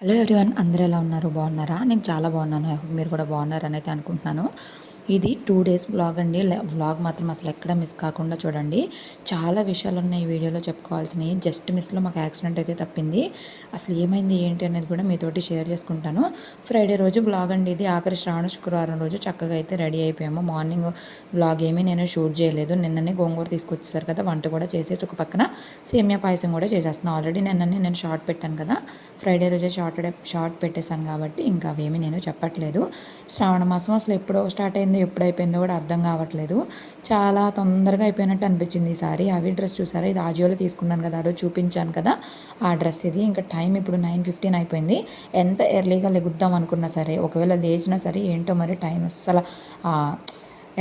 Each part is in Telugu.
హలో ఎవ్రీవన్ అందరూ ఎలా ఉన్నారు? బాగున్నారా? నేను చాలా బాగున్నాను. ఐ హోప్ మీరు కూడా బాగున్నారని అయితే అనుకుంటున్నాను. ఇది టూ డేస్ బ్లాగ్ అండి. బ్లాగ్ మాత్రం అసలు ఎక్కడ మిస్ కాకుండా చూడండి. చాలా విషయాలు ఉన్నాయి ఈ వీడియోలో చెప్పుకోవాల్సినవి. జస్ట్ మిస్లో మాకు యాక్సిడెంట్ అయితే తప్పింది. అసలు ఏమైంది ఏంటి అనేది కూడా మీతోటి షేర్ చేసుకుంటాను. ఫ్రైడే రోజు బ్లాగ్ అండి ఇది. ఆఖరి శ్రావణ శుక్రవారం రోజు చక్కగా అయితే రెడీ అయిపోయాము. మార్నింగ్ బ్లాగ్ ఏమీ నేను షూట్ చేయలేదు. నిన్ననే గోంగూర తీసుకొచ్చేసారు కదా వంట కూడా చేసేసి ఒక పక్కన సేమియా పాయసం కూడా చేసేస్తున్నాను ఆల్రెడీ నిన్ననే నేను షార్ట్ పెట్టాను కదా. ఫ్రైడే రోజే షార్ట్ షార్ట్ పెట్టేశాను కాబట్టి ఇంకా అవేమీ నేను చెప్పట్లేదు. శ్రావణ మాసం అసలు ఎప్పుడో స్టార్ట్ అయింది ఎప్పుడు అయిపోయిందో కూడా అర్థం కావట్లేదు. చాలా తొందరగా అయిపోయినట్టు అనిపించింది ఈసారి అవి డ్రెస్ చూసారా? ఇది ఆజియోలో తీసుకున్నాను కదా అదో చూపించాను కదా. ఆ డ్రెస్ ఇది. ఇంకా టైం ఇప్పుడు నైన్ ఫిఫ్టీన్ అయిపోయింది. ఎంత ఎర్లీగా లెగుద్దాం అనుకున్నా సరే ఒకవేళ లేచినా సరే ఏంటో మరి టైం అస్సలు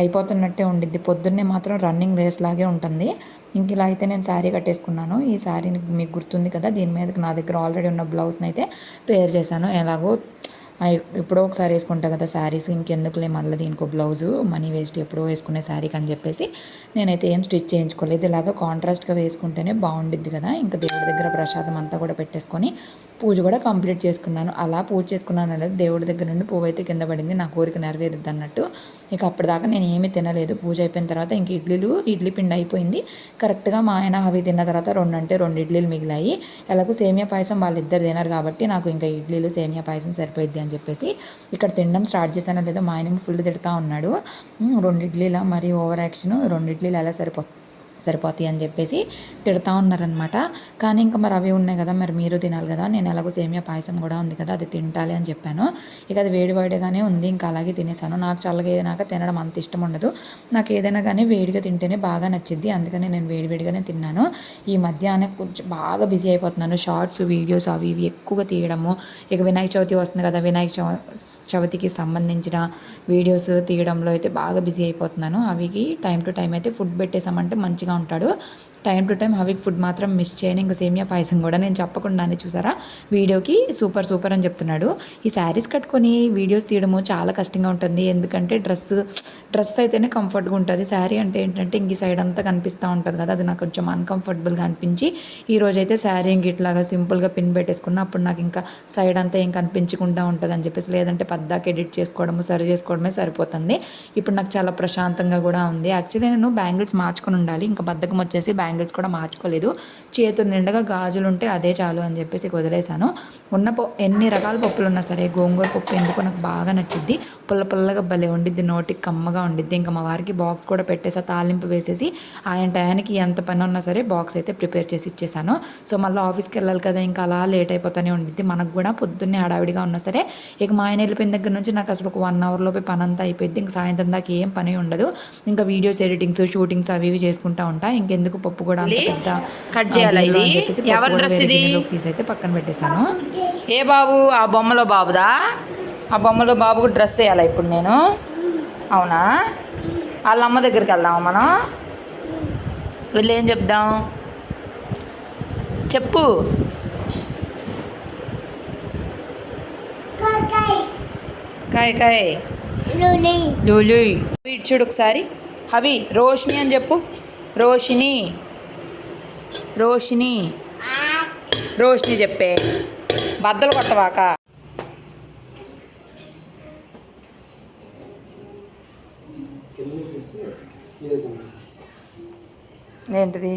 అయిపోతున్నట్టే ఉండిద్ది. పొద్దున్నే మాత్రం రన్నింగ్ రేస్ లాగే ఉంటుంది. ఇంక ఇలా అయితే నేను శారీ కట్టేసుకున్నాను. ఈ శారీని మీకు గుర్తుంది కదా దీని మీదకి నా దగ్గర ఆల్రెడీ ఉన్న బ్లౌజ్ని అయితే పేర్ చేశాను. ఎలాగో ఎప్పుడో ఒకసారి వేసుకుంటా కదా శారీస్ ఇంకెందుకులే మళ్ళీ దీనికి బ్లౌజు మనీ వేస్ట్ ఎప్పుడో వేసుకునే శారీకి అని చెప్పేసి నేనైతే ఏం స్టిచ్ చేయించుకోలేదు. ఇలాగ కాంట్రాస్ట్గా వేసుకుంటేనే బాగుండిద్ది కదా. ఇంకా దేవుడి దగ్గర ప్రసాదం అంతా కూడా పెట్టేసుకొని పూజ కూడా కంప్లీట్ చేసుకున్నాను. అలా పూజ చేసుకున్నాను అనేది దేవుడి దగ్గర నుండి పువ్వు అయితే కింద పడింది. నా కోరిక నెరవేరుద్ది అన్నట్టు. ఇక అప్పటిదాకా నేను ఏమీ తినలేదు. పూజ అయిపోయిన తర్వాత ఇంక ఇడ్లీలు ఇడ్లీ పిండి అయిపోయింది. కరెక్ట్గా మా ఆయన అవి తిన్న తర్వాత రెండు అంటే రెండు ఇడ్లీలు మిగిలాయి. ఎలాగో సేమియా పాయసం వాళ్ళిద్దరు తినరు కాబట్టి నాకు ఇంకా ఇడ్లీలు సేమియా పాయసం సరిపోయిద్ది అని చెప్పేసి ఇక్కడ తినడం స్టార్ట్ చేశానో లేదో మా ఆయన ఫుల్ తిడతా ఉన్నాడు. రెండు ఇడ్లీల? మరి ఓవర్ యాక్షన్? రెండు ఇడ్లీలు ఎలా సరిపోతుంది సరిపోతాయి అని చెప్పేసి తిడతా ఉన్నారనమాట కానీ ఇంకా మరి అవి ఉన్నాయి కదా మరి మీరు తినాలి కదా నేను ఎలాగో సేమియా పాయసం కూడా ఉంది కదా అది తింటాలి అని చెప్పాను. ఇక అది వేడి వేడిగానే ఉంది ఇంకా అలాగే తినేసాను. నాకు చల్లగా ఏదైనాక తినడం అంత ఇష్టం ఉండదు. నాకు ఏదైనా కానీ వేడిగా తింటేనే బాగా నచ్చింది అందుకని నేను వేడి వేడిగానే తిన్నాను. ఈ మధ్యాహ్నం కొంచెం బాగా బిజీ అయిపోతున్నాను. షార్ట్స్ వీడియోస్ అవి ఇవి ఎక్కువగా తీయడము ఇక వినాయక చవితి వస్తుంది కదా వినాయక చవితికి సంబంధించిన వీడియోస్ తీయడంలో అయితే బాగా బిజీ అయిపోతున్నాను. అవికి టైం టు టైం అయితే ఫుడ్ పెట్టేసామంటే మంచిగా ఉంటాడు. టైం టు టైం హవిక్ ఫుడ్ మాత్రం మిస్ చేయను. ఇంకా సేమియా పాయసం కూడా నేను చెప్పకుండానే చూసారా? వీడియోకి సూపర్ సూపర్ అని చెప్తున్నాడు. ఈ శారీస్ కట్టుకొని వీడియోస్ తీయడము చాలా కష్టంగా ఉంటుంది. ఎందుకంటే డ్రెస్ డ్రెస్ అయితేనే కంఫర్ట్గా ఉంటుంది. శారీ అంటే ఏంటంటే ఇంక సైడ్ అంతా కనిపిస్తూ ఉంటుంది కదా. అది నాకు కొంచెం అన్కంఫర్టబుల్గా అనిపించి ఈ రోజైతే శారీ ఇంక ఇట్లాగా సింపుల్గా పిన్ పెట్టేసుకున్న అప్పుడు నాకు ఇంకా సైడ్ అంతా ఏం కనిపించకుండా ఉంటుంది అని చెప్పేసి లేదంటే పద్దాకి ఎడిట్ చేసుకోవడము సరి చేసుకోవడమే సరిపోతుంది. ఇప్పుడు నాకు చాలా ప్రశాంతంగా కూడా ఉంది. యాక్చువల్లీ నేను బ్యాంగిల్స్ మార్చుకొని ఉండాలి. ఇంకా బద్దకం వచ్చేసి బ్యాంగిల్స్ కూడా మార్చుకోలేదు. చేతులు నిండగా గాజులు ఉంటే అదే చాలు అని చెప్పేసి వదిలేశాను. ఉన్న పప్పు ఎన్ని రకాల పప్పులు ఉన్నా సరే గోంగూర పప్పు ఎందుకో నాకు బాగా నచ్చింది పుల్ల పుల్లగా భలే ఉండిద్ది నోటికి కమ్మగా ఉండిద్ది. ఇంకా మా వారికి బాక్స్ కూడా పెట్టేసి తాలింపు వేసేసి ఆయన టయానికి ఎంత పని ఉన్నా సరే బాక్స్ అయితే ప్రిపేర్ చేసి ఇచ్చేసాను సో మళ్ళీ ఆఫీస్కి వెళ్ళాలి కదా ఇంకా అలా లేట్ అయిపోతూనే ఉండిద్ది. మనకు కూడా పొద్దున్నే హడావిడిగా ఉన్నా సరే ఇక మా ఆయన వెళ్ళిపోయిన దగ్గర నుంచి నాకు అసలు ఒక వన్ అవర్లోపే పని అంతా అయిపోయింది ఇంకా సాయంత్రం దాకా ఏం పని ఉండదు. ఇంకా వీడియోస్ ఎడిటింగ్స్ షూటింగ్స్ అవి ఇవి చేసుకుంటూ ఉంటా. ఇంకెందుకు పప్పు కూడా పెద్ద కట్ చేయాలి ఎవరి డ్రెస్ ఇది? తీసి అయితే పక్కన పెట్టేశాను. ఏ బాబు? ఆ బొమ్మలో బాబుదా? ఆ బొమ్మలో బాబుకు డ్రెస్ వేయాలా ఇప్పుడు నేను? అవునా? వాళ్ళ అమ్మ దగ్గరికి వెళ్దాం మనం? వెళ్ళి ఏం చెప్దాం? చెప్పు. కాయ్ కాయ్. లూలు. ఇటు చూడు ఒకసారి. హవి రోషిని అని చెప్పు. రోషిని రోషిని రోషిని చెప్పే. బద్దలు కొట్టవాక. ఏంటిది?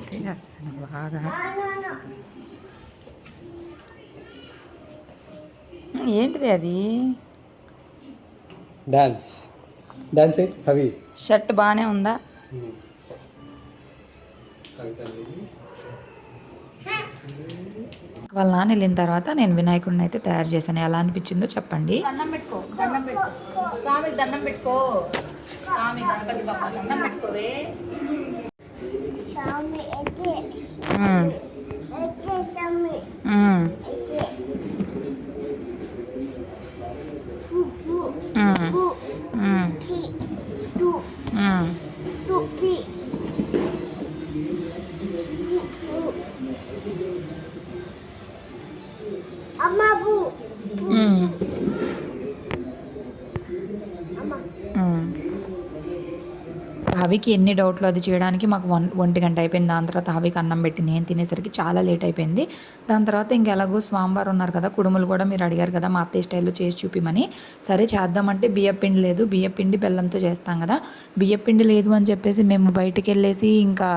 ఇది అసలు బాగా. ఏంటిది అది? డాన్స్ డాన్స్ అవి. షర్ట్ బాగానే ఉందా? వాళ్ళ నాన్న వెళ్ళిన తర్వాత నేను వినాయకుడిని అయితే తయారు చేశాను. ఎలా అనిపించిందో చెప్పండి. దండం పెట్టుకో దండం పెట్టుకో. స్వామికి దండం పెట్టుకో. స్వామి గణపతి బాబా దండం పెట్టుకోవే. హవికి ఎన్ని డౌట్లు అది చేయడానికి మాకు వన్ ఒంటి గంట అయిపోయింది. దాని తర్వాత హవికి అన్నం పెట్టి నేను తినేసరికి చాలా లేట్ అయిపోయింది. దాని తర్వాత ఇంకెలాగో స్వామివారు ఉన్నారు కదా కుడుములు కూడా మీరు అడిగారు కదా మా అత్తయ్య స్టైల్లో చేసి చూపిమని. సరే చేద్దామంటే బియ్య పిండి లేదు. బియ్య పిండి బెల్లంతో చేస్తాం కదా. బియ్య పిండి లేదు అని చెప్పేసి మేము బయటికి వెళ్ళేసి ఇంకా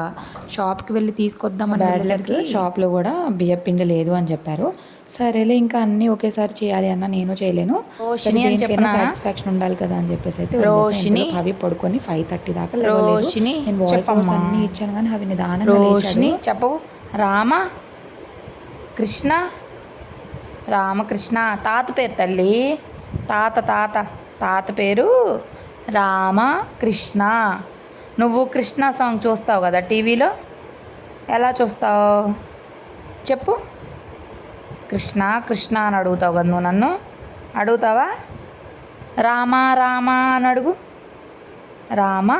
షాప్కి వెళ్ళి తీసుకొద్దామని వెళ్ళేసరికి షాప్లో కూడా బియ్య పిండి లేదు అని చెప్పారు. సరేలే ఇంకా అన్నీ ఒకేసారి చేయాలి అన్న నేను చేయలేను రోషిని అని చెప్పనా? సాటిస్ఫాక్షన్ ఉండాలి కదా అని చెప్పేసి అయితే రోషిని. అవి పడుకొని ఫైవ్ థర్టీ దాకా. రోషిని, నేను వాయిస్. అన్ని ఇచ్చాను కానీ అవి నిదానంగా రోషిని. చెప్పవు రామ కృష్ణ రామకృష్ణ తాత పేరు తల్లి తాత తాత తాత పేరు రామకృష్ణ నువ్వు కృష్ణ సాంగ్ చూస్తావు కదా టీవీలో ఎలా చూస్తావు చెప్పు కృష్ణ కృష్ణ అని అడుగుతావు కదా నువ్వు నన్ను? అడుగుతావా? రామ రామ అని అడుగు. రామ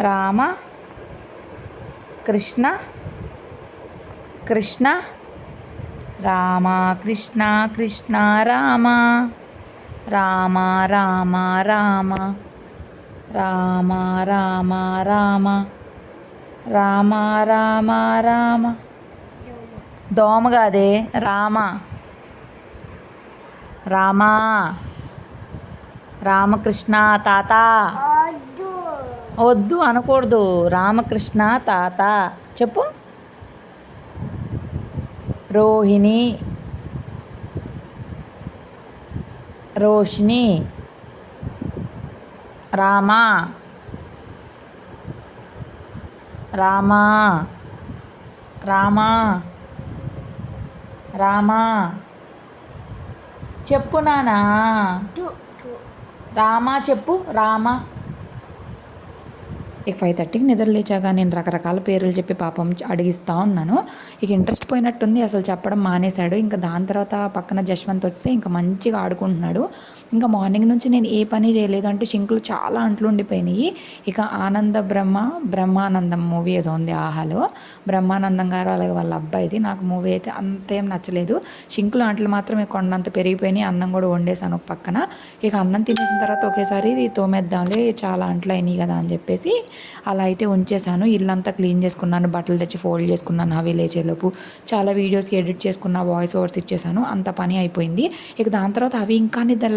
రామ కృష్ణ కృష్ణ రామ కృష్ణ కృష్ణ రామ రామ రామ రామ రామ రామ రామ రామ రామ రామ. దోమ కాదే రామ. రామా. రామకృష్ణ తాత. వద్దు. అనకూడదు. రామకృష్ణ తాత. చెప్పు. రోహిణి. రోషిని రామా. రామా. రామా. రామా. చెప్పు నానా. రామా చెప్పు రామా. ఇక ఫైవ్ థర్టీకి నిద్రలేచాక నేను రకరకాల పేర్లు చెప్పి పాపం అడిగిస్తూ ఉన్నాను. ఇక ఇంట్రెస్ట్ పోయినట్టుంది అసలు చెప్పడం మానేశాడు. ఇంకా దాని తర్వాత పక్కన జశ్వంత్ వస్తే ఇంకా మంచిగా ఆడుకుంటున్నాడు. ఇంకా మార్నింగ్ నుంచి నేను ఏ పని చేయలేదు అంటే షింకులు చాలా అంట్లు ఉండిపోయినాయి. ఇక ఆనంద బ్రహ్మ బ్రహ్మానందం మూవీ ఏదో ఉంది ఆహాలో బ్రహ్మానందం గారు అలాగే వాళ్ళ అబ్బాయిది. నాకు మూవీ అయితే అంతేం నచ్చలేదు. షింకులు అంట్లు మాత్రం కొండంత పెరిగిపోయినాయి. అన్నం కూడా వండేసాను పక్కన. ఇక అన్నం తినేసిన తర్వాత ఒకేసారి తోమేద్దాంలే చాలా అంట్లు అయినాయి కదా అని చెప్పేసి అలా అయితే ఉంచేసాను ఇల్లంతా క్లీన్ చేసుకున్నాను బట్టలు తెచ్చి ఫోల్డ్ చేసుకున్నాను అవి లేచేలోపు. చాలా వీడియోస్కి ఎడిట్ చేసుకున్న వాయిస్ ఓవర్స్ ఇచ్చేసాను అంత పని అయిపోయింది. ఇక దాని తర్వాత అవి ఇంకా నిద్ర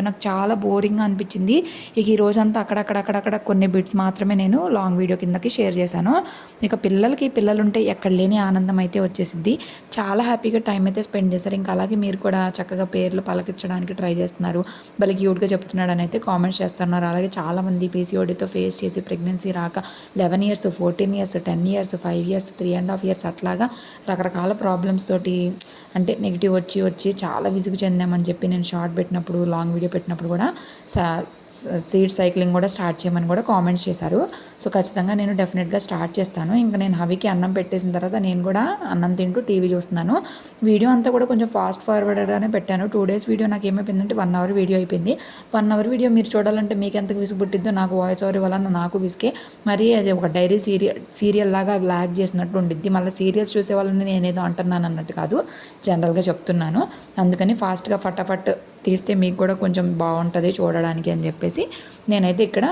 నాకు చాలా బోరింగ్గా అనిపించింది. ఇక ఈ రోజంతా అక్కడక్కడక్కడక్కడ కొన్ని బిట్స్ మాత్రమే నేను లాంగ్ వీడియో కిందకి షేర్ చేశాను. ఇక పిల్లలకి పిల్లలు ఉంటే ఎక్కడ లేని ఆనందం అయితే వచ్చేసింది చాలా హ్యాపీగా టైం అయితే స్పెండ్ చేశారు. ఇంకా అలాగే మీరు కూడా చక్కగా పేర్లు పలకించడానికి ట్రై చేస్తున్నారు. భలే క్యూట్గా చెప్తున్నాడు అని అయితే కామెంట్స్ చేస్తున్నారు. అలాగే చాలామంది పీసీఓడితో ఫేస్ చేసి ప్రెగ్నెన్సీ రాక eleven years fourteen years ten years five years three and half years అట్లాగా రకరకాల ప్రాబ్లమ్స్ తోటి అంటే నెగిటివ్ వచ్చి వచ్చి చాలా విసుగు చెందామని చెప్పి నేను షార్ట్ పెట్టినప్పుడు లాంగ్ వీడియో పెట్టినప్పుడు కూడా సీడ్ సైక్లింగ్ కూడా స్టార్ట్ చేయమని కూడా కామెంట్స్ చేశారు. సో ఖచ్చితంగా నేను డెఫినెట్గా స్టార్ట్ చేస్తాను. ఇంకా నేను హవికి అన్నం పెట్టేసిన తర్వాత నేను కూడా అన్నం తింటూ టీవీ చూస్తున్నాను. వీడియో అంతా కూడా కొంచెం ఫాస్ట్ ఫార్వర్డ్గానే పెట్టాను. టూ డేస్ వీడియో నాకు ఏమైపోయిందంటే వన్ అవర్ వీడియో అయిపోయింది. వన్ అవర్ వీడియో మీరు చూడాలంటే మీకు ఎంత విసుగు పుట్టిద్దో నాకు వాయిస్ ఓవర్ ఇవ్వాలన్న నాకు విసుకే మరి అది ఒక డైరీ సీరియల్ సీరియల్ లాగా బ్లాక్ చేసినట్టు ఉండిద్ది. మళ్ళీ సీరియల్స్ చూసే వాళ్ళని నేనేదో అంటున్నాను అన్నట్టు కాదు జనరల్గా చెప్తున్నాను. అందుకని ఫాస్ట్గా ఫటాఫట్ తీస్తే మీకు కూడా కొంచెం బాగుంటుంది చూడడానికి అని చెప్పేసి నేనైతే ఇక్కడ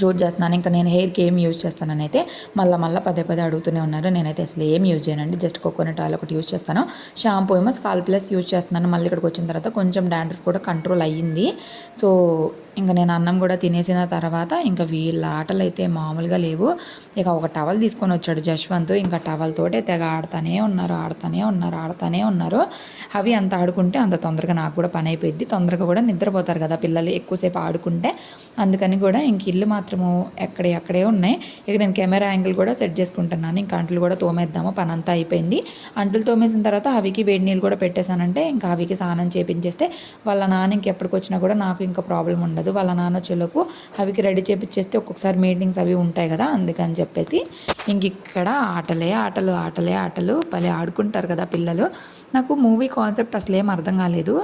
షూట్ చేస్తున్నాను. ఇంకా నేను హెయిర్కి ఏం యూజ్ చేస్తానని అయితే మళ్ళీ మళ్ళీ పదే పదే అడుగుతూనే ఉన్నారు. నేనైతే అసలు ఏం యూజ్ చేయనండి. జస్ట్ కోకోనట్ ఆయిల్ ఒకటి యూజ్ చేస్తాను. షాంపూ ఏమో స్కాల్ ప్లస్ యూజ్ చేస్తున్నాను. మళ్ళీ ఇక్కడికి వచ్చిన తర్వాత కొంచెం డాండ్రఫ్ కూడా కంట్రోల్ అయ్యింది. సో ఇంకా నేను అన్నం కూడా తినేసిన తర్వాత ఇంకా వీళ్ళ ఆటలు అయితే మామూలుగా లేవు. ఇక ఒక టవల్ తీసుకొని వచ్చాడు జశ్వంత్. ఇంకా టవల్ తోటే తెగ ఆడుతూనే ఉన్నారు ఆడుతూనే ఉన్నారు ఆడుతూనే ఉన్నారు. అవి అంత ఆడుకుంటే అంత తొందరగా నాకు కూడా పని అయిపోయింది తొందరగా కూడా నిద్రపోతారు కదా పిల్లలు ఎక్కువసేపు ఆడుకుంటే. అందుకని కూడా ఇంక ఇల్లు మా మాత్రము ఎక్కడే అక్కడే ఉన్నాయి. ఇక నేను కెమెరా యాంగిల్ కూడా సెట్ చేసుకుంటున్నాను. ఇంకా అంట్లు కూడా తోమేద్దాము. పని అంతా అయిపోయింది. అంట్లు తోమేసిన తర్వాత అవికి వేడి నీళ్ళు కూడా పెట్టేశానంటే ఇంకా అవికి స్నానం చేపించేస్తే వాళ్ళ నాన్న ఇంకెప్పటికి వచ్చినా కూడా నాకు ఇంకా ప్రాబ్లం ఉండదు. వాళ్ళ నాన్న వచ్చేలోపు అవికి రెడీ చేపించేస్తే ఒక్కొక్కసారి మీటింగ్స్ అవి ఉంటాయి కదా అందుకని చెప్పేసి ఇంక ఇక్కడ ఆటలే ఆటలు ఆటలే ఆటలు. భలే ఆడుకుంటారు కదా పిల్లలు. నాకు మూవీ కాన్సెప్ట్ అసలు ఏం అర్థం కాలేదు.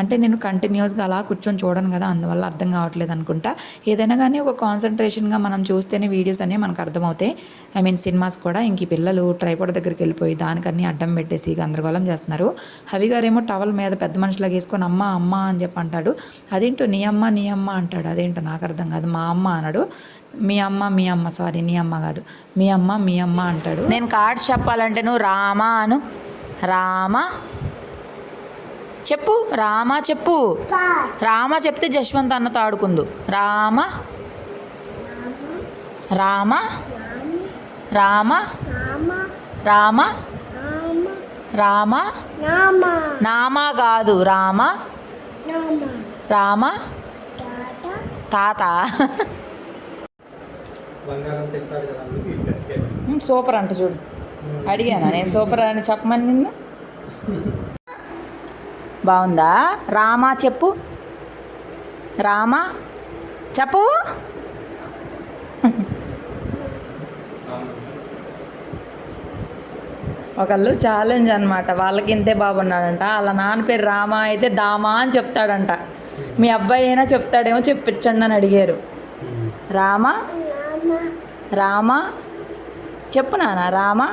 అంటే నేను కంటిన్యూస్గా అలా కూర్చొని చూడను కదా అందువల్ల అర్థం కావట్లేదు అనుకుంటా. ఏదైనా కానీ ఒక కాన్సెప్ట్ కాన్సన్ట్రేషన్గా మనం చూస్తేనే వీడియోస్ అనేవి మనకు అర్థమవుతాయి. ఐ మీన్ సినిమాస్ కూడా ఇంక పిల్లలు ట్రైపాడ్ దగ్గరికి వెళ్ళిపోయి దానికన్నీ అడ్డం పెట్టేసి గందరగోళం చేస్తున్నారు. హవి గారేమో టవల్ మీద పెద్ద మనుషులాగా వేసుకొని అమ్మ అమ్మ అని చెప్పి అంటాడు. అదేంటో నీ అమ్మ నీ అమ్మ అంటాడు. అదేంటో నాకు అర్థం కాదు మా అమ్మ అన్నాడు. మీ అమ్మ మీ అమ్మ సారీ నీ అమ్మ కాదు. మీ అమ్మ మీ అమ్మ అంటాడు. నేను కార్డ్స్ చెప్పాలంటే నువ్వు రామా అను. రామా? చెప్పు రామా చెప్పు. రామ చెప్తే జశ్వంత్ అన్నతో ఆడుకుందు. రామ? రామ రామ రామ రామ నామా కాదు రామ రామ తాత. సూపర్ అంట చూడు. అడిగానా? నేను సూపర్ అని చెప్పమని నిన్ను. బాగుందా? రామా చెప్పు. రామా చెప్పు. ఒకళ్ళు ఛాలెంజ్ అనమాట వాళ్ళకి ఇంతే బాగున్నాడంట వాళ్ళ నాన్న పేరు రామా అయితే దామా అని చెప్తాడంట. మీ అబ్బాయి అయినా చెప్తాడేమో చెప్పించండి అని అడిగారు. రామా? రామా? చెప్పు నాన్న రామా?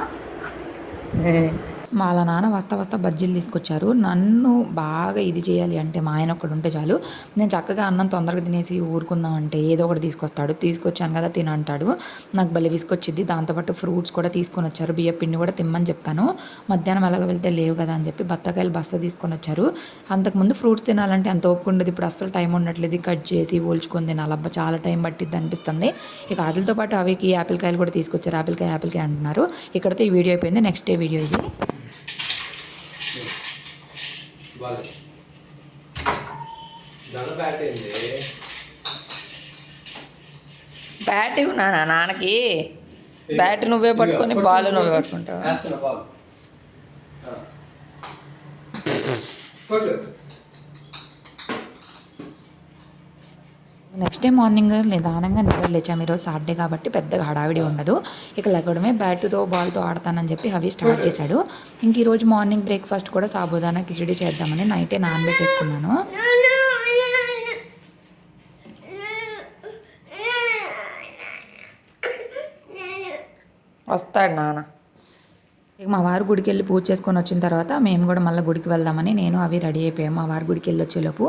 మా వాళ్ళ నాన్న వస్తా వస్తా బజ్జీలు తీసుకొచ్చారు. నన్ను బాగా ఇది చేయాలి అంటే మా ఆయన ఒకడు ఉంటే చాలు. నేను చక్కగా అన్నం తొందరగా తినేసి ఊరుకుందాం అంటే ఏదో ఒకటి తీసుకొస్తాడు. తీసుకొచ్చాను కదా తినంటాడు. నాకు భలే విసుకొచ్చింది దాంతోపాటు ఫ్రూట్స్ కూడా తీసుకొని వచ్చారు. బియ్య పిండి కూడా తిమ్మని చెప్పాను. మధ్యాహ్నం ఎలాగ వెళ్తే లేవు కదా అని చెప్పి బత్తకాయలు బస్తా తీసుకొని వచ్చారు. అంతకుముందు ఫ్రూట్స్ తినాలంటే అంత ఓపిక ఉండదు? ఇప్పుడు అసలు టైం ఉండట్లేదు. కట్ చేసి ఊల్చుకొని తినాలి. చాలా టైం పట్టిద్ది అనిపిస్తుంది. ఇక వాటితో పాటు అవికి యాపిల్ కాయలు కూడా తీసుకొచ్చారు. యాపిల్ కాయ యాపిల్ కాయ అంటున్నారు. ఇక్కడతో ఈ వీడియో అయిపోయింది. నెక్స్ట్ డే వీడియో ఇది. బాల్ దొంగ బ్యాట్ ఏంది? బ్యాట్ ఇవ్వు నాన్న నాన్నకి. బ్యాట్ నువ్వే పట్టుకొని బాల్ నువ్వే. పట్టుకుంటావు వేస్తున్నా బాల్ ఆ. కొట్టు నెక్స్ట్ డే మార్నింగ్ నిదానంగా నిద్ర లేచాము. ఈరోజు సాటర్డే కాబట్టి పెద్దగా హడావిడి ఉండదు. ఇక లెగడమే బ్యాట్తో బాల్తో ఆడతానని చెప్పి హవి స్టార్ట్ చేశాడు. ఇంక ఈరోజు మార్నింగ్ బ్రేక్ఫాస్ట్ కూడా సాబుదానా కిచిడి చేద్దామని నైటే నానబెట్టేసుకున్నాను. వస్తాడు నాన్న. ఇక మా వారు గుడికి వెళ్ళి పూజ చేసుకొని వచ్చిన తర్వాత మేము కూడా మళ్ళీ గుడికి వెళ్దామని నేను అవి రెడీ అయిపోయాం. మా వారి గుడికి వెళ్ళి వచ్చేలోపు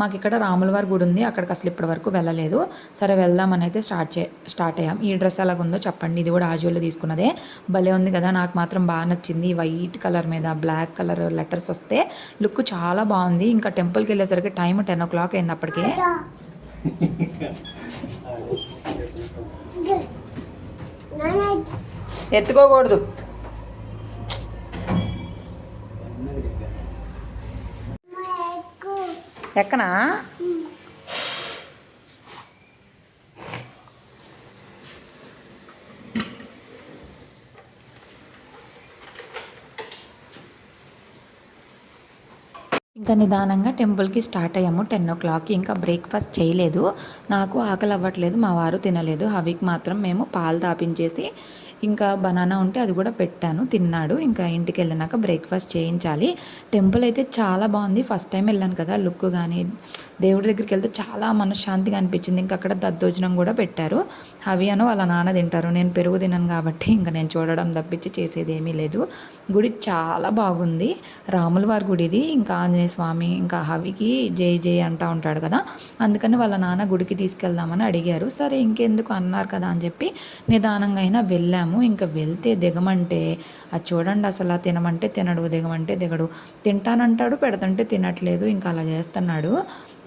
మాకు ఇక్కడ రాముల వారి గుడి ఉంది. అక్కడికి అసలు ఇప్పటి వరకు వెళ్ళలేదు. సరే వెళ్దామని అయితే స్టార్ట్ చే స్టార్ట్ అయ్యాం. ఈ డ్రెస్ ఎలాగుందో చెప్పండి. ఇది కూడా ఆజోలో తీసుకున్నదే. భలే ఉంది కదా నాకు మాత్రం బాగా నచ్చింది. వైట్ కలర్ మీద బ్లాక్ కలర్ లెటర్స్ వస్తే లుక్ చాలా బాగుంది. ఇంకా టెంపుల్కి వెళ్ళేసరికి టైం టెన్ ఓ క్లాక్ అయింది అప్పటికే. ఎత్తుకోకూడదు. ఎక్కనా? ఇంకా నిదానంగా టెంపుల్కి స్టార్ట్ అయ్యాము. టెన్ ఓ క్లాక్కి ఇంకా బ్రేక్ఫాస్ట్ చేయలేదు. నాకు ఆకలి అవ్వట్లేదు మా వారు తినలేదు. హవికి మాత్రం మేము పాలు తాపించేసి ఇంకా బనానా ఉంటే అది కూడా పెట్టాను తిన్నాడు. ఇంకా ఇంటికి వెళ్ళినాక బ్రేక్ఫాస్ట్ చేయించాలి. టెంపుల్ అయితే చాలా బాగుంది. ఫస్ట్ టైం వెళ్ళాను కదా లుక్ కానీ దేవుడి దగ్గరికి వెళ్తే చాలా మనశ్శాంతిగా అనిపించింది. ఇంకా అక్కడ దద్దోజనం కూడా పెట్టారు. అవి అను వాళ్ళ నాన్న తింటారు. నేను పెరుగు తినను కాబట్టి ఇంకా నేను చూడడం తప్పించి చేసేది ఏమీ లేదు. గుడి చాలా బాగుంది. రాముల వారి ఇంకా ఆంజనేయ స్వామి ఇంకా హవికి జై జై అంటా ఉంటాడు కదా. అందుకని వాళ్ళ నాన్న గుడికి తీసుకెళ్దామని అడిగారు. సరే ఇంకెందుకు అన్నారు కదా అని చెప్పి నిదానంగా అయినా వెళ్ళాము. ఇంకా వెళ్తే దిగమంటే అది చూడండి అసలు తినమంటే తినడు దిగమంటే దిగడు. తింటానంటాడు పెడతంటే తినట్లేదు ఇంకా అలా చేస్తున్నాడు.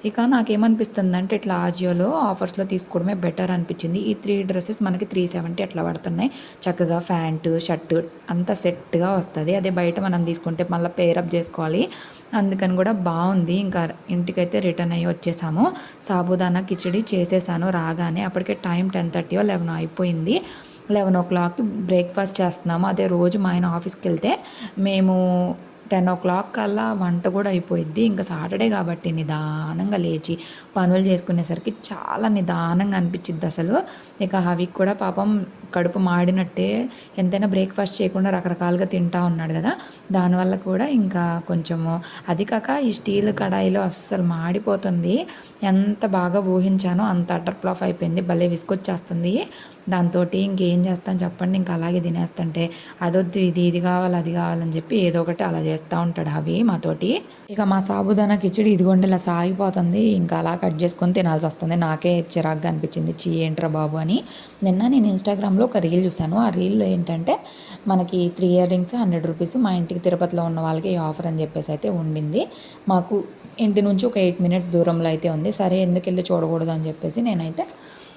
ఇక నాకేమనిపిస్తుంది అంటే ఇట్లా ఆజియోలో ఆఫర్స్లో తీసుకోవడమే బెటర్ అనిపించింది. ఈ త్రీ డ్రెస్సెస్ మనకి త్రీ సెవెంటీ అట్లా పడుతున్నాయి? చక్కగా ప్యాంటు షర్టు అంత సెట్గా వస్తుంది. అదే బయట మనం తీసుకుంటే మళ్ళీ పేరప్ చేసుకోవాలి. అందుకని కూడా బాగుంది. ఇంకా ఇంటికైతే రిటర్న్ అయ్యి వచ్చేసాము. సాబుదానా కిచడి చేసేసాను రాగానే. అప్పటికే టైం టెన్ థర్టీ లెవెన్ అయిపోయింది. లెవెన్ ఓ క్లాక్కి బ్రేక్ఫాస్ట్ చేస్తున్నాము. అదే రోజు మా ఆయన ఆఫీస్కి వెళ్తే మేము టెన్ ఓ క్లాక్ కల్లా వంట కూడా అయిపోయిద్ది. ఇంకా సాటర్డే కాబట్టి నిదానంగా లేచి పనులు చేసుకునేసరికి చాలా నిదానంగా అనిపించింది అసలు. ఇక హవికి కూడా పాపం కడుపు మాడినట్టే ఎంతైనా బ్రేక్ఫాస్ట్ చేయకుండా రకరకాలుగా తింటా ఉన్నాడు కదా. దానివల్ల కూడా ఇంకా కొంచెము అది కాక ఈ స్టీల్ కడాయిలో అస్సలు మాడిపోతుంది. ఎంత బాగా ఊహించానో అంత అటర్ఫ్లాఫ్ అయిపోయింది. భలే విసుకొచ్చేస్తుంది దాంతో ఇంకేం చేస్తాను చెప్పండి. ఇంకా అలాగే తినేస్తుంటే అదొద్దు ఇది ఇది కావాలి అది కావాలని చెప్పి ఏదో ఒకటి అలా చేస్తూ ఉంటాడు అవి మాతోటి. ఇక మా సాబుదానా కిచిడి ఇదిగోండి ఇలా సాగిపోతుంది. ఇంకా అలా కట్ చేసుకొని తినాల్సి వస్తుంది. నాకే చిరాగ్గా అనిపించింది. చీ ఏంట్రా బాబు అని. నిన్న నేను ఇన్స్టాగ్రామ్లో ఒక రీల్ చూశాను. ఆ రీల్లో ఏంటంటే మనకి three year rings hundred rupees మా ఇంటికి తిరుపతిలో ఉన్న వాళ్ళకి ఈ ఆఫర్ అని చెప్పేసి అయితే ఉండింది. మాకు ఇంటి నుంచి ఒక ఎయిట్ మినిట్స్ దూరంలో అయితే ఉంది. సరే ఎందుకు వెళ్ళి చూడకూడదు అని చెప్పేసి నేనైతే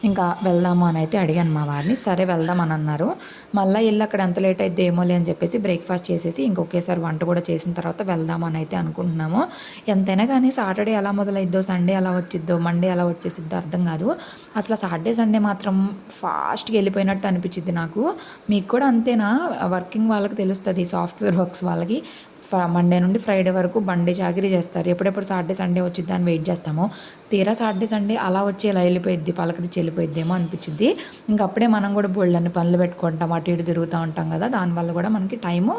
ఇంకా వెళ్దాము అని అయితే అడిగాను మా వారిని. సరే వెళ్దాం అని అన్నారు. మళ్ళీ వెళ్ళి అక్కడ ఎంత లేట్ అయితే ఏమోలే అని చెప్పేసి బ్రేక్ఫాస్ట్ చేసేసి ఇంకొకేసారి వంట కూడా చేసిన తర్వాత వెళ్దాం అని అయితే అనుకుంటున్నాము. ఎంతైనా కానీ సాటర్డే ఎలా మొదలైద్దో సండే ఎలా వచ్చిద్దో మండే ఎలా వచ్చేసిద్దో అర్థం కాదు. అసలు సాటర్డే సండే మాత్రం ఫాస్ట్గా వెళ్ళిపోయినట్టు అనిపించింది నాకు. మీకు కూడా అంతేనా? వర్కింగ్ వాళ్ళకి తెలుస్తుంది సాఫ్ట్వేర్ వర్క్స్ వాళ్ళకి. మండే నుండి ఫ్రైడే వరకు బండే చాకరీ చేస్తారు. ఎప్పుడెప్పుడు సాటర్డే సండే వచ్చిద్ది అని వెయిట్ చేస్తాము. తీరా సాటర్డే సండే అలా వచ్చి ఇలా వెళ్ళిపోయిద్ది పలకరించి వెళ్ళిపోయిద్దేమో అనిపించింది ఇంక అప్పుడే మనం కూడా బోల్డన్ని పనులు పెట్టుకుంటాం అటు ఇటు తిరుగుతూ ఉంటాం కదా దానివల్ల కూడా మనకి టైము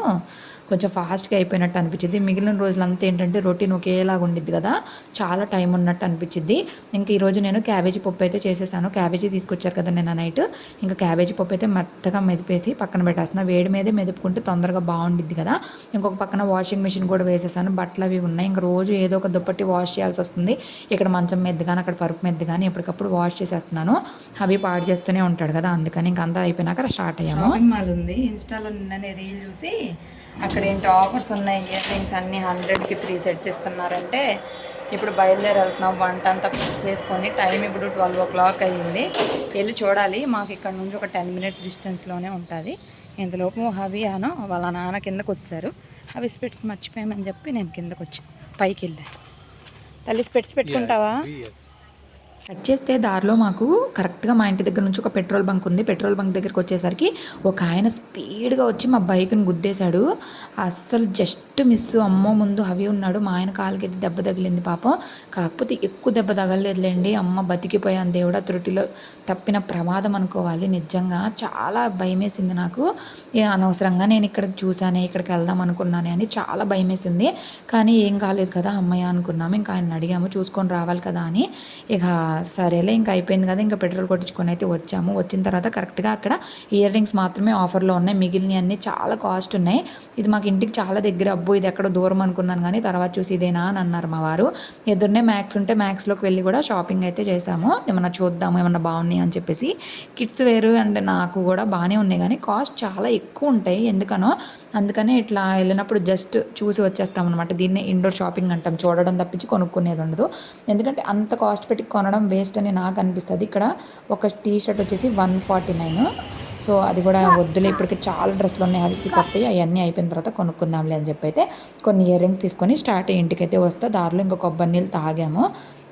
కొంచెం ఫాస్ట్గా అయిపోయినట్టు అనిపించింది మిగిలిన రోజులంతా ఏంటంటే రొటీన్ ఒకేలాగా ఉండిద్ది కదా చాలా టైం ఉన్నట్టు అనిపించింది ఇంకా ఈరోజు నేను క్యాబేజీ పప్పు అయితే చేసేసాను. క్యాబేజీ తీసుకొచ్చారు కదా నేను నైట్. ఇంకా క్యాబేజీ పప్పు అయితే మెత్తగా మెదిపేసి పక్కన పెట్టేస్తున్నా. వేడి మీదే మెదుపుకుంటే తొందరగా బాగుండిద్ది కదా. ఇంకొక పక్కన వాషింగ్ మిషన్ కూడా వేసేసాను. బట్టలు అవి ఉన్నాయి. ఇంకా రోజు ఏదో ఒక దుప్పటి వాష్ చేయాల్సి వస్తుంది. ఇక్కడ మంచం మెద్దు కానీ అక్కడ పరుపు మెద్దు కానీ ఎప్పటికప్పుడు వాష్ చేసేస్తున్నాను. అవి పాడు చేస్తూనే ఉంటాడు కదా అందుకని ఇంకా అంతా అయిపోయినాక స్టార్ట్ అయ్యాము. మాల్ ఉంది. ఇన్స్టాలో నిన్ననే రీల్ చూసి అక్కడ ఏంటి ఆఫర్స్ ఉన్నాయి ఇయర్ రింగ్స్ అన్ని హండ్రెడ్కి త్రీ సెట్స్ ఇస్తున్నారంటే ఇప్పుడు బయలుదేరి వెళ్తున్నాం వంట అంతా cook చేసుకొని టైం ఇప్పుడు ట్వెల్వ్ ఓ క్లాక్ అయ్యింది. వెళ్ళి చూడాలి. మాకు ఇక్కడ నుంచి ఒక టెన్ మినిట్స్ డిస్టెన్స్లోనే ఉంటుంది. ఇంతలోపు హవి అను వాళ్ళ నాన్న కిందకు వచ్చారు. హవి స్పిట్స్ మర్చిపోయామని చెప్పి నేను కిందకు వచ్చి పైకి వెళ్ళాను తల్లి స్పెట్స్ పెట్టుకుంటావా? కట్ చేస్తే దారిలో మాకు కరెక్ట్గా మా ఇంటి దగ్గర నుంచి ఒక పెట్రోల్ బంక్ ఉంది. పెట్రోల్ బంక్ దగ్గరికి వచ్చేసరికి ఒక ఆయన స్పీడ్గా వచ్చి మా బైక్ని గుద్దేశాడు. అస్సలు జస్ట్ మిస్ అమ్మో ముందు అవి ఉన్నాడు. మా ఆయన కాలుకి అయితే దెబ్బ తగిలింది పాపం. కాకపోతే ఎక్కువ దెబ్బ తగలలేదులేండి. అమ్మ బతికిపోయాను దేవుడా. త్రుటిలో తప్పిన ప్రమాదం అనుకోవాలి. నిజంగా చాలా భయమేసింది నాకు. అనవసరంగా నేను ఇక్కడికి చూశానే ఇక్కడికి వెళ్దాం అనుకున్నానే అని చాలా భయమేసింది. కానీ ఏం కాలేదు కదా అమ్మయ్య అనుకున్నాము ఇంకా ఆయన అడిగాము చూసుకొని రావాలి కదా అని. ఇక సరేలే ఇంకా అయిపోయింది కదా ఇంకా పెట్రోల్ కొట్టించుకొని అయితే వచ్చాము. వచ్చిన తర్వాత కరెక్ట్గా అక్కడ ఇయర్ రింగ్స్ మాత్రమే ఆఫర్లో ఉన్నాయి. మిగిలినవి అన్నీ చాలా కాస్ట్ ఉన్నాయి. ఇది మాకు ఇంటికి చాలా దగ్గర అబ్బో ఇది ఎక్కడో దూరం అనుకున్నాను కానీ తర్వాత చూసి ఇదేనా అని అన్నారు మా వారు. ఎదురునే మ్యాక్స్ ఉంటే మ్యాక్స్లోకి వెళ్ళి కూడా షాపింగ్ అయితే చేసాము ఏమన్నా చూద్దాము ఏమన్నా బాగున్నాయి అని చెప్పేసి. కిడ్స్ వేరు అండ్ నాకు కూడా బాగానే ఉన్నాయి కానీ కాస్ట్ చాలా ఎక్కువ ఉంటాయి. ఎందుకనో అందుకనే ఇట్లా వెళ్ళినప్పుడు జస్ట్ చూసి వచ్చేస్తాం అనమాట దీన్నే ఇండోర్ షాపింగ్ అంటాం. చూడడం తప్పించి కొనుక్కునేది ఉండదు. ఎందుకంటే అంత కాస్ట్ పెట్టి కొనడం వేస్ట్ అని నాకు అనిపిస్తుంది. ఇక్కడ ఒక టీ షర్ట్ వచ్చేసి వన్ ఫార్టీ నైన్ సో అది కూడా వద్దులే. ఇప్పటికి చాలా డ్రెస్సులు ఉన్నాయి. అవి కొత్తవి. అవన్నీ అయిపోయిన తర్వాత కొనుక్కుందాంలే అని చెప్పి అయితే కొన్ని ఇయర్ రింగ్స్ తీసుకొని స్టార్ట్ అయ్యి ఇంటికైతే వస్తే. దారిలో ఇంకా కొబ్బరి నీళ్ళు తాగాము.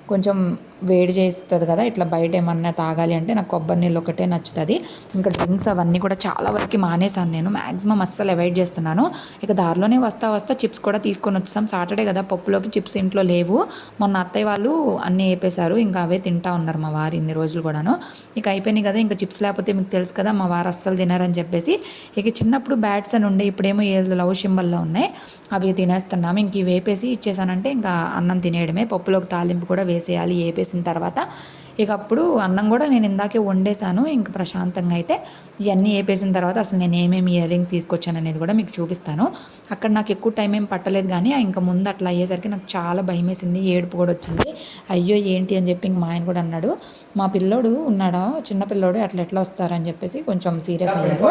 కొంచెం వేడి చేస్తుంది కదా ఇట్లా బయట ఏమన్నా తాగాలి అంటే నాకు కొబ్బరి నీళ్ళు ఒకటే నచ్చుతుంది. ఇంకా డ్రింక్స్ అవన్నీ కూడా చాలా వరకు మానేసాను నేను. మ్యాక్సిమం అస్సలు అవాయిడ్ చేస్తున్నాను. ఇక దారిలోనే వస్తా వస్తా చిప్స్ కూడా తీసుకొని వచ్చాం. సాటర్డే కదా పప్పులోకి చిప్స్ ఇంట్లో లేవు. మొన్న అత్తయ్య వాళ్ళు అన్నీ వేపేశారు. ఇంకా అవే తింటా ఉన్నారు మా వారు ఇన్ని రోజులు కూడాను. ఇక అయిపోయినాయి కదా ఇంకా చిప్స్ లేకపోతే మీకు తెలుసు కదా మా వారు అస్సలు తినారని చెప్పేసి. ఇక చిన్నప్పుడు బ్యాట్స్ అని ఉండే ఇప్పుడేమో ఏ లవ్ సింబల్లో ఉన్నాయి. అవి తినేస్తున్నాము. ఇంక వేపేసి ఇచ్చేసానంటే ఇంకా అన్నం తినేయడమే. పప్పులోకి తాలింపు కూడా వేసేయాలి వేపేసి వేపేసిన తర్వాత ఇక అప్పుడు అన్నం కూడా నేను ఇందాకే వండేసాను ఇంక ప్రశాంతంగా అయితే ఇవన్నీ వేపేసిన తర్వాత అసలు నేను ఏమేమి ఇయర్ రింగ్స్ తీసుకొచ్చాను అనేది కూడా మీకు చూపిస్తాను. అక్కడ నాకు ఎక్కువ టైం ఏం పట్టలేదు కానీ ఇంకా ముందు అట్లా అయ్యేసరికి నాకు చాలా భయం వేసింది ఏడుపు కూడా వచ్చింది. అయ్యో ఏంటి అని చెప్పి ఇంక మా ఆయన కూడా అన్నాడు మా పిల్లోడు ఉన్నాడా? చిన్న పిల్లోడు అట్లా ఎట్లా వస్తారని చెప్పేసి కొంచెం సీరియస్ అయ్యారు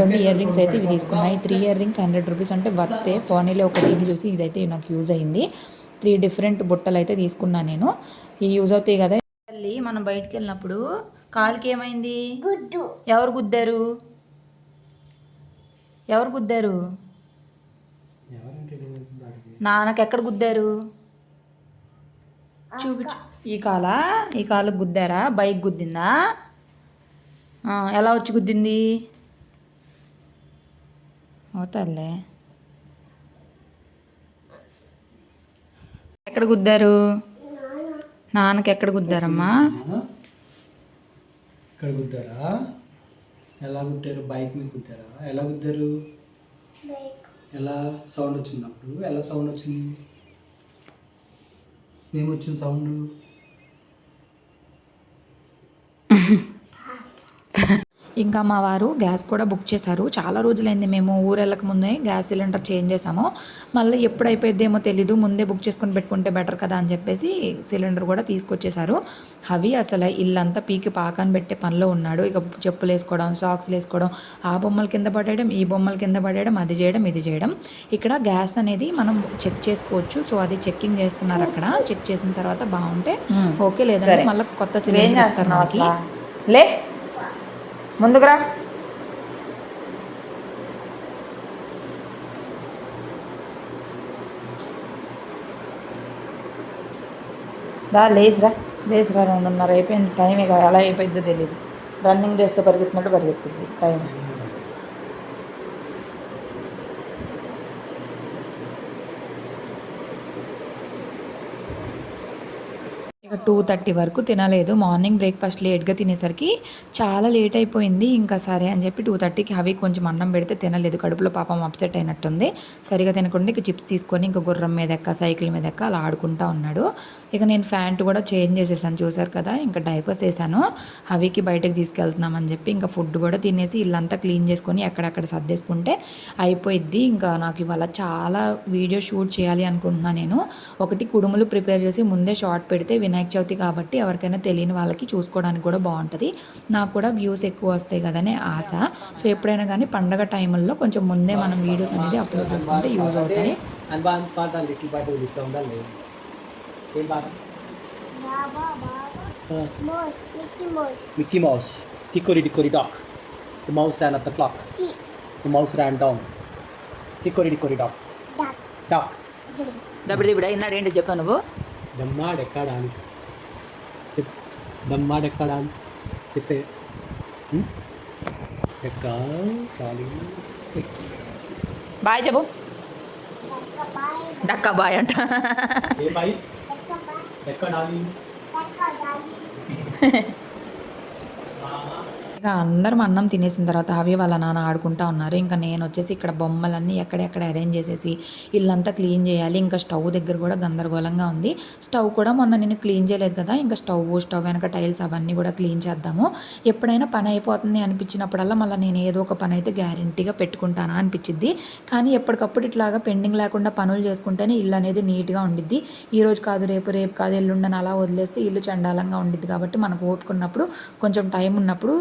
రెండు ఇయర్ రింగ్స్ అయితే ఇవి తీసుకున్నాయి three year rings hundred rupees అంటే వర్తే. పోనీలో ఒక రింగ్ చూసి ఇదైతే నాకు యూజ్ అయింది. త్రీ డిఫరెంట్ బుట్టలు అయితే తీసుకున్నాను నేను. యూజ్ అవుతాయి కదా. తల్లి మనం బయటికి వెళ్ళినప్పుడు కాలుకి ఏమైంది ఎవరు గుద్దారు? ఎవరు గుద్దారు? నాన్నకి ఎక్కడ గుద్దారు? చూపించు ఈ కాలా? ఈ కాలు గుద్దారా? బైక్ గుద్దిందా? ఎలా వచ్చి గుద్దింది? ఓ తల్లే. ఎక్కడ గుద్దారు? నాన్నకి ఎక్కడ గుద్దారమ్మా? ఇక్కడ గుద్దారా? ఎలా గుద్దారు? బైక్ మీద గుద్దారా? ఎలా గుద్దారు? ఎలా సౌండ్ వచ్చింది అప్పుడు? ఎలా సౌండ్ వచ్చింది? ఏమొచ్చింది సౌండ్? ఇంకా మా వారు గ్యాస్ కూడా బుక్ చేశారు. చాలా రోజులైంది మేము ఊరు వెళ్ళక ముందే గ్యాస్ సిలిండర్ చేంజ్ చేసాము మళ్ళీ ఎప్పుడు అయిపోయిద్దేమో తెలీదు ముందే బుక్ చేసుకొని పెట్టుకుంటే బెటర్ కదా అని చెప్పేసి సిలిండర్ కూడా తీసుకొచ్చేసారు అవి అసలు ఇల్లంతా పీకి పాకాన్ని పెట్టే పనిలో ఉన్నాడు. ఇక చెప్పులు వేసుకోవడం సాక్స్లు వేసుకోవడం ఆ బొమ్మల కింద పడేయడం ఈ బొమ్మల కింద పడేయడం అది చేయడం ఇది చేయడం. ఇక్కడ గ్యాస్ అనేది మనం చెక్ చేసుకోవచ్చు. సో అది చెక్కింగ్ చేస్తున్నారు అక్కడ. చెక్ చేసిన తర్వాత బాగుంటే ఓకే లేదంటే. మళ్ళీ కొత్త సిలిండర్ ఇస్తారు మనకి. లే. ముందుకురా దా లేచిరా లేచిరా రెండున్నర అయిపోయింది. టైం ఇక ఎలా అయిపోయిందో తెలియదు రన్నింగ్ రేస్లో పరిగెత్తినట్టు పరిగెత్తుంది. టైం టూ థర్టీ వరకు తినలేదు. మార్నింగ్ బ్రేక్ఫాస్ట్ లేట్గా తినేసరికి చాలా లేట్ అయిపోయింది. ఇంకా సరే అని చెప్పి టూ థర్టీకి అవి కొంచెం అన్నం పెడితే తినలేదు. కడుపులో పాపం అప్సెట్ అయినట్టుంది. సరిగా తినకుండా ఇక చిప్స్ తీసుకొని ఇంకా గుర్రం మీద ఎక్క సైకిల్ మీద ఎక్క అలా ఆడుకుంటా ఉన్నాడు. ఇక నేను ప్యాంట్ కూడా చేంజ్ చేసేసాను. చూసారు కదా ఇంకా డైపర్స్ వేసాను. అవికి బయటకు తీసుకెళ్తున్నామని చెప్పి ఇంకా ఫుడ్ కూడా తినేసి ఇల్లంతా క్లీన్ చేసుకొని ఎక్కడెక్కడ సర్దేసుకుంటే అయిపోయిద్ది. ఇంకా నాకు ఇవాళ చాలా వీడియో షూట్ చేయాలి అనుకుంటున్నాను నేను. ఒకటి కుడుములు ప్రిపేర్ చేసి ముందే షార్ట్ పెడితే వినాయక చవితి కాబట్టి ఎవరికైనా తెలియని వాళ్ళకి చూసుకోవడానికి కూడా బాగుంటుంది. నాకు కూడా వ్యూస్ ఎక్కువ వస్తాయి కదనే ఆశ. సో ఎప్పుడైనా కానీ పండగ టైంలో కొంచెం ముందే మనం వీడియోస్ అనేది అప్లోడ్ చేసుకుంటే యూజ్ అవుతాయి. Mickey Mouse hickory dickory dock the mouse the mouse దప్పుడు దిప్పుడు ఏంటి చెప్పావు నువ్వు? దమ్మాడు ఎక్కడా అని. చెప్ దమ్మాడు ఎక్కడా అని చెప్పే హ్మ్? ఎక్క చాలి బాయ్ చెప్పు Duck, bye. డక్కా బాయ్ అంట ఏ బాయ్ Duck, bye. ఎక్కడాలి Duck, daddy. ఇక అందరం అన్నం తినేసిన తర్వాత అవి వాళ్ళ నాన్న ఆడుకుంటా ఉన్నారు. ఇంకా నేను వచ్చేసి ఇక్కడ బొమ్మలన్నీ ఎక్కడెక్కడ అరేంజ్ చేసేసి ఇల్లంతా క్లీన్ చేయాలి. ఇంకా స్టవ్ దగ్గర కూడా గందరగోళంగా ఉంది. స్టవ్ కూడా మొన్న నేను క్లీన్ చేయలేదు కదా ఇంకా స్టవ్ స్టవ్ వెనక టైల్స్ అవన్నీ కూడా క్లీన్ చేద్దాము. ఎప్పుడైనా పని అయిపోతుంది అనిపించినప్పుడల్లా మళ్ళీ నేను ఏదో ఒక పని అయితే గ్యారంటీగా పెట్టుకుంటానా అనిపించింది కానీ ఎప్పటికప్పుడు ఇట్లాగా పెండింగ్ లేకుండా పనులు చేసుకుంటేనే ఇల్లు అనేది నీట్గా ఉండిద్ది. ఈరోజు కాదు రేపు రేపు కాదు ఎల్లుండని అలా వదిలేస్తే ఇల్లు చండాలంగా ఉండిద్ది. కాబట్టి మనకు ఓపుకున్నప్పుడు కొంచెం టైం ఉన్నప్పుడు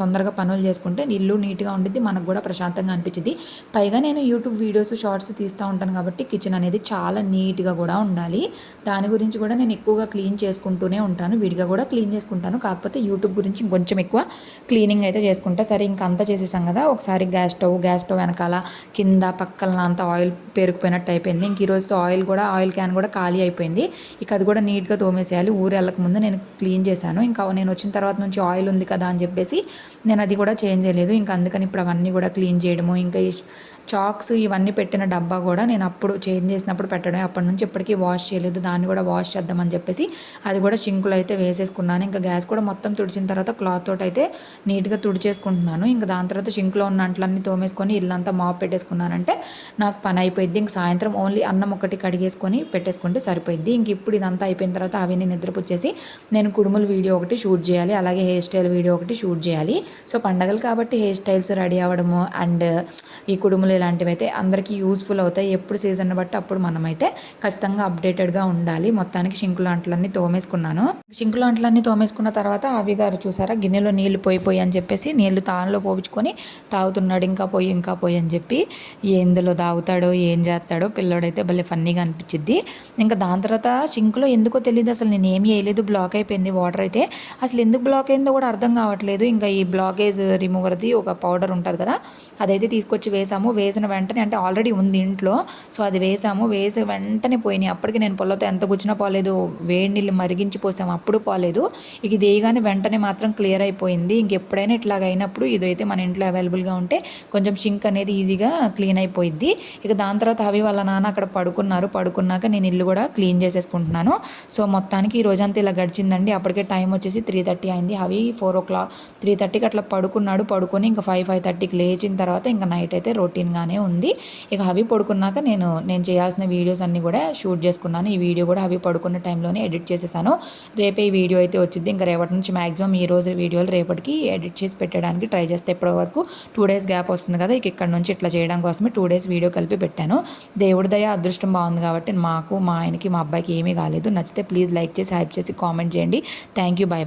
తొందరగా పనులు చేసుకుంటే ఇల్లు నీట్గా ఉండిద్ది మనకు కూడా ప్రశాంతంగా అనిపించింది పైగా నేను యూట్యూబ్ వీడియోస్ షార్ట్స్ తీస్తూ ఉంటాను కాబట్టి కిచెన్ అనేది చాలా నీట్గా కూడా ఉండాలి. దాని గురించి కూడా నేను ఎక్కువగా క్లీన్ చేసుకుంటూనే ఉంటాను విడిగా కూడా క్లీన్ చేసుకుంటాను. కాకపోతే యూట్యూబ్ గురించి కొంచెం ఎక్కువ క్లీనింగ్ అయితే చేసుకుంటా. సరే ఇంకంతా అంతా చేసేసాం కదా ఒకసారి గ్యాస్ స్టవ్ గ్యాస్ స్టవ్ వెనకాల కింద పక్కన అంతా ఆయిల్ పేరుకుపోయినట్టు అయిపోయింది. ఇంక ఈరోజు ఆయిల్ కూడా ఆయిల్ క్యాన్ కూడా ఖాళీ అయిపోయింది. ఇక అది కూడా నీట్గా తోమేసేయాలి. ఊరు వెళ్ళక ముందు నేను క్లీన్ చేశాను. ఇంకా నేను వచ్చిన తర్వాత నుంచి ఆయిల్ ఉంది కదా అని చెప్పేసి నేను అది కూడా చేంజ్ చేయలేదు. ఇంకా అందుకని ఇప్పుడు అవన్నీ కూడా క్లీన్ చేయడము ఇంకా చాక్స్ ఇవన్నీ పెట్టిన డబ్బా కూడా నేను అప్పుడు చేంజ్ చేసినప్పుడు పెట్టడం అప్పటి నుంచి ఇప్పటికీ వాష్ చేయలేదు. దాన్ని కూడా వాష్ చేద్దామని చెప్పేసి అది కూడా షింకులో అయితే వేసేసుకున్నాను. ఇంకా గ్యాస్ కూడా మొత్తం తుడిచిన తర్వాత క్లాత్ తోటి అయితే నీట్గా తుడిచేసుకుంటున్నాను. ఇంకా దాని తర్వాత షింక్లో ఉన్న అంట్లన్నీ తోమేసుకొని ఇల్లంతా మాప్ పెట్టేసుకున్నానంటే నాకు పని అయిపోయింది ఇంక సాయంత్రం ఓన్లీ అన్నం ఒకటి కడిగేసుకొని పెట్టేసుకుంటే సరిపోయింది ఇంక ఇప్పుడు ఇదంతా అయిపోయిన తర్వాత అవి నేను నిద్రపుచ్చేసి నేను కుడుముల వీడియో ఒకటి షూట్ చేయాలి. అలాగే హెయిర్ స్టైల్ వీడియో ఒకటి షూట్ చేయాలి. సో పండగలు కాబట్టి హెయిర్ స్టైల్స్ రెడీ అవ్వడము అండ్ ఈ కుడుములు ఇలాంటివి అయితే అందరికీ యూస్ఫుల్ అవుతాయి. ఎప్పుడు సీజన్ బట్టి అప్పుడు మనమైతే ఖచ్చితంగా అప్డేటెడ్గా ఉండాలి. మొత్తానికి షింకులు అంట్లన్నీ తోమేసుకున్నాను. షింకులు అంట్లన్నీ తోమేసుకున్న తర్వాత అవి గారు చూసారా? గిన్నెలో నీళ్ళు పోయి పోయి అని చెప్పేసి నీళ్ళు తానులో పోపించుకొని తాగుతున్నాడు. ఇంకా పోయి ఇంకా పోయి అని చెప్పి ఎందులో తాగుతాడో ఏం చేస్తాడో పిల్లోడైతే భలే ఫన్నీగా అనిపించింది ఇంకా దాని తర్వాత షింకులో ఎందుకో తెలియదు అసలు నేను ఏం చేయలేదు. బ్లాక్ అయిపోయింది వాటర్ అయితే. అసలు ఎందుకు బ్లాక్ అయిందో కూడా అర్థం కావట్లేదు. ఇంకా ఈ బ్లాకేజ్ రిమూవర్ది ఒక పౌడర్ ఉంటుంది కదా అదైతే తీసుకొచ్చి వేసాము. వేసిన వెంటనే అంటే ఆల్రెడీ ఉంది ఇంట్లో సో అది వేసాము. వేసి వెంటనే పోయినాయి. అప్పటికి నేను పొలంతో ఎంత గుచ్చినా పోలేదు. వేడి నీళ్ళు మరిగించి పోసాము. అప్పుడు పోలేదు. ఇక దేగానే వెంటనే మాత్రం క్లియర్ అయిపోయింది. ఇంకెప్పుడైనా ఇట్లాగ అయినప్పుడు ఇదైతే మన ఇంట్లో అవైలబుల్గా ఉంటే కొంచెం షింక్ అనేది ఈజీగా క్లీన్ అయిపోయింది ఇక దాని తర్వాత అవి వాళ్ళ నాన్న అక్కడ పడుకున్నారు. పడుకున్నాక నేను ఇల్లు కూడా క్లీన్ చేసేసుకుంటున్నాను. సో మొత్తానికి ఈ రోజంతా ఇలా గడిచిందండి. అప్పటికే టైం వచ్చేసి త్రీ థర్టీ అయింది. అవి ఫోర్ ఓ క్లాక్ త్రీ థర్టీకి అట్లా పడుకున్నాడు. పడుకొని ఇంకా ఫైవ్ ఫైవ్ థర్టీకి లేచిన తర్వాత ఇంకా నైట్ అయితే రొటీన్గానే ఉంది. ఇక హవి పడుకున్నాక నేను నేను చేయాల్సిన వీడియోస్ అన్నీ కూడా షూట్ చేసుకున్నాను. ఈ వీడియో కూడా హవి పడుకున్న టైంలోనే ఎడిట్ చేసేసాను. రేపే ఈ వీడియో అయితే వచ్చింది. ఇంకా రేపటి నుంచి మాక్సిమం ఈ రోజు వీడియోలు రేపటికి ఎడిట్ చేసి పెట్టడానికి ట్రై చేస్తే ఇప్పటి వరకు టూ డేస్ గ్యాప్ వస్తుంది కదా ఇక ఇక్కడ నుంచి ఇట్లా చేయడం కోసమే టూ డేస్ వీడియో కలిపి పెట్టాను. దేవుడి దయ అదృష్టం బాగుంది కాబట్టి మాకు మా ఆయనకి మా అబ్బాయికి ఏమీ కాలేదు. నచ్చితే ప్లీజ్ లైక్ చేసి హైప్ చేసి కామెంట్ చేయండి. Thank you. బై.